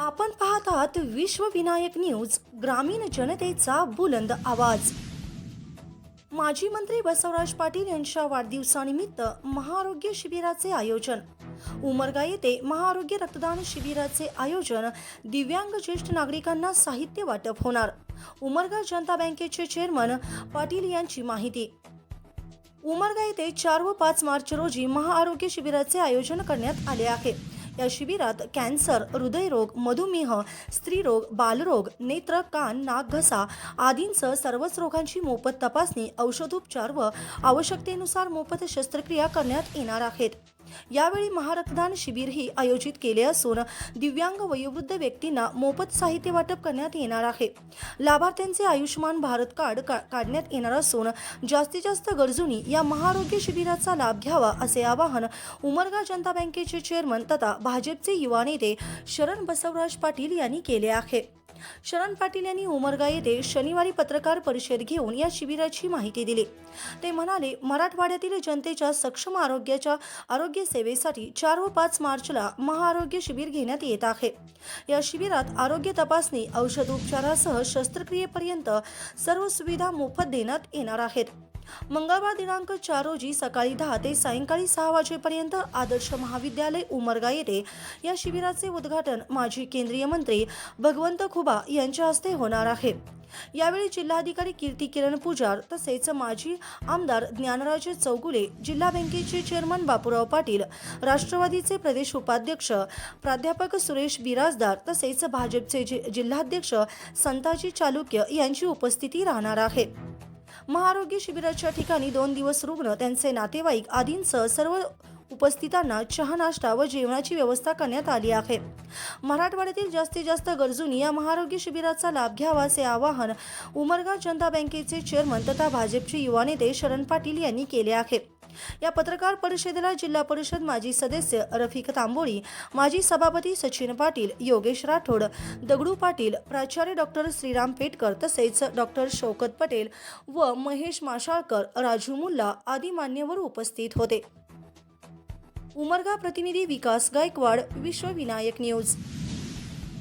आपण पाहत आहात न्यूज ग्रामीण जनतेचा बुलंद आवाज. माजी मंत्री बसवराज पाटील यांच्या वाढदिवसानिमित्त महाआरोग्य शिबिराचे आयोजन. उमरगा येथे महाआरोग्य रक्तदान शिबिराचे आयोजन. दिव्यांग ज्येष्ठ नागरिकांना साहित्य वाटप होणार. उमरगा जनता बँकेचे चेअरमन पाटील यांची माहिती. उमरगा येथे चार व पाच मार्च रोजी महाआरोग्य शिबिराचे आयोजन करण्यात आले आहे. या शिबिरात कॅन्सर हृदयरोग मधुमेह स्त्रीरोग बालरोग नेत्र कान नाक घसा आदींसह सर्वच रोगांची मोफत तपासणी औषधोपचार व आवश्यकतेनुसार मोफत शस्त्रक्रिया करण्यात येणार आहेत. यावेळी महारक्तदान शिबिरही आयोजित केले असून दिव्यांग वयोवृद्ध व्यक्तींना मोफत साहित्य वाटप करण्यात येणार आहे. लाभार्थ्यांचे आयुष्यमान भारत कार्ड का- काढण्यात येणार असून जास्तीत जास्त गरजूंनी या महाआरोग्य शिबिराचा लाभ घ्यावा असे आवाहन उमरगा जनता बँकेचे चेअरमन तथा भाजपचे युवा नेते शरण बसवराज पाटील यांनी केले आहे. शरण पाटील यांनी उमरगा येथे शनिवारी पत्रकार परिषद घेऊन या शिबिराची माहिती दिली. ते म्हणाले मराठवाड्यातील जनतेच्या सक्षम आरोग्याच्या आरोग्य सेवेसाठी चार व पाच मार्चला महाआरोग्य शिबिर घेण्यात येत आहे. या शिबिरात आरोग्य तपासणी औषधोपचारासह शस्त्रक्रियेपर्यंत सर्व सुविधा मोफत देण्यात येणार आहेत. मंगळवार दिनांक चार रोजी सकाळी दहा ते सायंकाळी सहा वाजेपर्यंत आदर्श महाविद्यालय उमरगा येथे या शिबिराचे उद्घाटन माजी केंद्रीय मंत्री भगवंत खुबा यांच्या हस्ते होणार आहे. यावेळी जिल्हाधिकारी कीर्ती किरण पुजार तसेच माजी आमदार ज्ञानराज चौगुले जिल्हा बँकेचे चेअरमन बापूराव पाटील राष्ट्रवादीचे प्रदेश उपाध्यक्ष प्राध्यापक सुरेश बिराजदार तसेच भाजपचे जिल्हाध्यक्ष संताजी चालुक्य यांची उपस्थिती राहणार आहे. महाआरोग्य शिबिराच्या ठिकाणी दोन दिवस रुग्ण त्यांचे नातेवाईक आदींसह सर्व उपस्थितांना चहा नाश्ता व जेवणाची व्यवस्था करण्यात आली आहे. मराठवाड्यातील जास्तीत जास्त गरजूंनी या महाआरोग्य शिबिराचा लाभ घ्यावा असे आवाहन उमरगा जनता बँकेचे चेअरमन तथा भाजपचे युवा नेते शरण पाटील यांनी केले आहे. या पत्रकार परिषदेला जिल्हा परिषद माजी सदस्य रफिक तांबोळी माजी सभापती सचिन पाटील योगेश राठोड दगडू पाटील प्राचार्य डॉक्टर श्रीराम पेटकर तसेच डॉक्टर शौकत पटेल व महेश माशाळकर राजू मुल्ला आदी मान्यवर उपस्थित होते. उमरगा प्रतिनिधी विकास गायकवाड विश्वविनायक न्यूज.